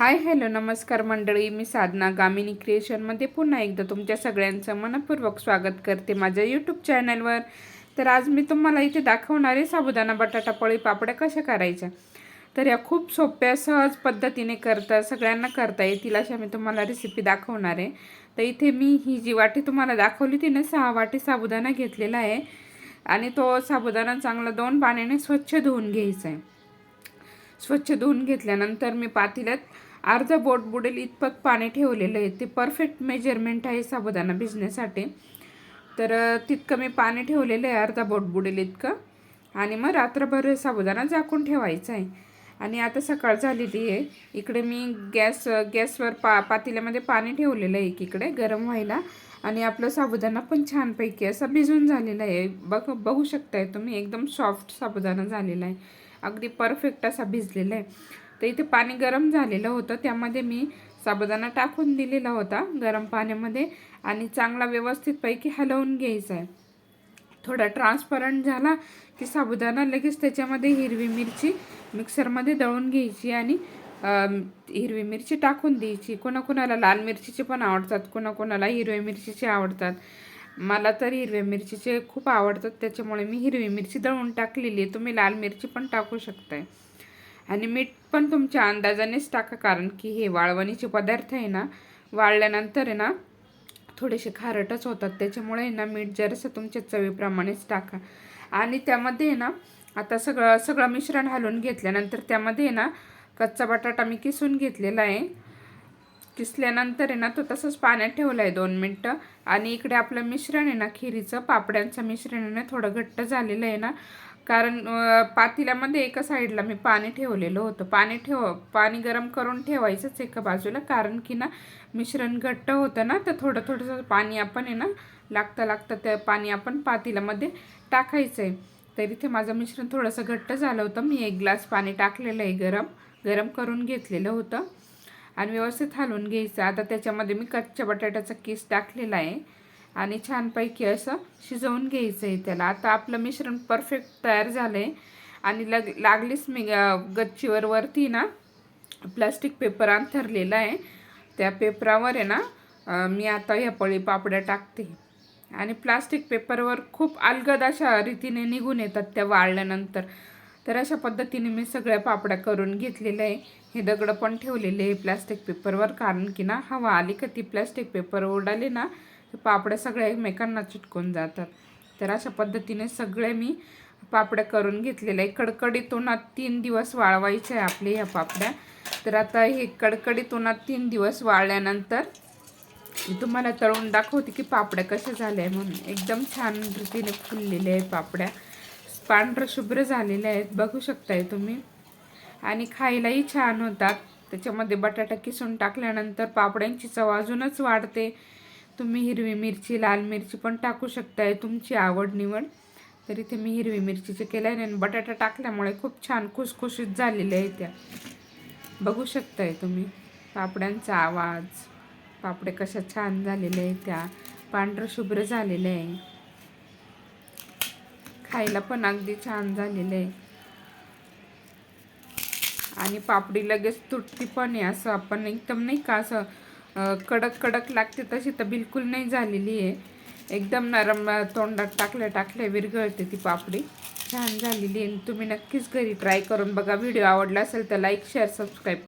Hi hello नमस्कार मंडळी. मी साधना गामिनी क्रिएशनमध्ये पुन्हा एकदा तुमच्या सगळ्यांचं मनपूर्वक स्वागत करते माझ्या यूट्यूब चॅनलवर तर आज मी तुम्हाला इथे दाखवणार आहे साबुदाणा बटाटा पोळी पापड्या कशा करायच्या? तर या खूप सोप्या सहज पद्धतीने करता सगळ्यांना करता येतील अशा मी तुम्हाला रेसिपी दाखवणार आहे. तर इथे मी ही जी वाटी तुम्हाला दाखवली तिने सहा वाटी साबुदाणा घेतलेला आहे. आणि तो साबुदाणा चांगला दोन पाण्याने स्वच्छ धुवून घ्यायचा आहे. स्वच्छ धुवून घेतल्यानंतर मी पातेल्यात अर्धा बोट बुडेल इतपत पाणी ठेवलेलं आहे. ते परफेक्ट मेजरमेंट आहे साबुदाणा भिजण्यासाठी. तर तितकं मी पाणी ठेवलेलं आहे अर्धा बोट बुडेल इतकं. आणि मग रात्रभर साबुदाणा झाकून ठेवायचा आहे. आणि आता सकाळ झालेली आहे. इकडे मी गॅस गॅसवर पा पातेल्यामध्ये पाणी ठेवलेलं आहे एकीकडे गरम व्हायला. आणि आपलं साबुदाणा पण छानपैकी असा भिजून झालेला आहे. बघ बघू शकताय तुम्ही एकदम सॉफ्ट साबुदाणा झालेला आहे. अगदी परफेक्ट असा भिजलेला आहे. तर इथे पाणी गरम झालेलं होतं. त्यामध्ये मी साबुदाणा टाकून दिलेला होता गरम पाण्यामध्ये आणि चांगला व्यवस्थितपैकी हलवून घ्यायचा आहे. थोडा ट्रान्सपरंट झाला की साबुदाणा लगेच त्याच्यामध्ये हिरवी मिरची मिक्सरमध्ये दळून घ्यायची आणि हिरवी मिरची टाकून द्यायची. कोणाकोणाला लाल मिरचीचे पण आवडतात कोणाकोणाला हिरव्या मिरचीचे आवडतात. मला तर हिरव्या मिरचीचे खूप आवडतात त्याच्यामुळे मी हिरवी मिरची दळून टाकलेली आहे. तुम्ही लाल मिरची पण टाकू शकताय. आणि मीठ पण तुमच्या अंदाजानेच टाका कारण की हे वाळवणीचे पदार्थ आहे ना वाळल्यानंतर आहे ना थोडेसे खारटच होतात. त्याच्यामुळे ना मीठ जरासं तुमच्या चवीप्रमाणेच टाका. आणि त्यामध्ये आहे ना आता सगळं सगळं मिश्रण हलवून घेतल्यानंतर त्यामध्ये आहे ना कच्चा बटाटा मी किसून घेतलेला आहे. किसल्यानंतर आहे ना तो तसंच पाण्यात ठेवला आहे दोन मिनटं. आणि इकडे आपलं मिश्रण आहे ना खिरीचं पापड्यांचं मिश्रण आहे ना थोडं घट्ट झालेलं आहे ना. कारण अं, पातेल्यामध्ये एका साईडला मी पाणी ठेवलेलं होतं. पाणी ठेव पाणी गरम करून ठेवायचंच एका बाजूला. कारण की ना मिश्रण घट्ट होतं ना तर थोडं थोडंसं पाणी आपण आहे ना लागतं लागतं त्या पाणी आपण पातेल्यामध्ये टाकायचं आहे तर इथे माझं मिश्रण थोडंसं घट्ट झालं होतं. मी एक ग्लास पाणी टाकलेलं आहे गरम. गरम करून घेतलेलं होतं. आणि व्यवस्थित हलवून घ्यायचं. आता त्याच्यामध्ये मी कच्च्या बटाट्याचा किस टाकलेला आहे. आणि छानपैकी असं शिजवून घ्यायचं आहे त्याला. आता आपलं मिश्रण परफेक्ट तयार झालं आहे आणि लग लागलीच मी गच्चीवर वरती ना प्लास्टिक पेपर अंथरलेला आहे. त्या पेपरावर आहे ना मी आता ह्या पळी पापड्या टाकते. आणि प्लास्टिक पेपरवर खूप अलगद अशा रीतीने निघून येतात त्या वाळल्यानंतर. तर अशा पद्धतीने मी सगळ्या पापड्या करून घेतलेल्या आहे. हे दगडं पण ठेवलेले आहे प्लॅस्टिक पेपरवर कारण की ना हवा आली का ती प्लॅस्टिक पेपर उडाले ना तर पापड्या सगळ्या एकमेकांना चिटकून जातात. तर अशा पद्धतीने सगळे मी पापड्या करून घेतलेल्या आहे. कडकडीत उन्हात तीन दिवस वाळवायचे आहे आपले ह्या पापड्या. तर आता हे कडकडीत उन्हात तीन दिवस वाळल्यानंतर तुम्हाला तळून दाखवते की पापड्या कशा झाल्या आहे म्हणून. एकदम छान रीतीने फुललेल्या आहे पापड्या. पांढरं शुभ्र झालेले आहेत बघू शकताय तुम्ही. आणि खायलाही छान होतात. त्याच्यामध्ये बटाटा किसून टाकल्यानंतर पापड्यांची चव अजूनच वाढते. तुम्ही हिरवी मिरची लाल मिरची पण टाकू शकताय. तुमची आवड निवड. तर इथे मी हिरवी मिरचीचे केल्याने आणि बटाटा टाकल्यामुळे खूप छान खुसखुशीत झालेल्या आहे त्या. बघू शकताय तुम्ही. पापड्यांचा आवाज. पापडे कशा छान झालेले आहे त्या. पांढरं शुभ्र झालेलं आहे. खायला पण अगदी छान झालेलं आहे. आणि पापडी लगेच तुटती पण आहे असं आपण एकदम नाही का असं कडक कडक लागते तशी तर बिलकुल नाही झालेली आहे. एकदम नरम तोंडात टाकल्या टाकल्या विरघळते ती पापडी. छान झालेली आहे. तुम्ही नक्कीच घरी ट्राय करून बघा. व्हिडिओ आवडला असेल तर लाईक शेअर सबस्क्राईब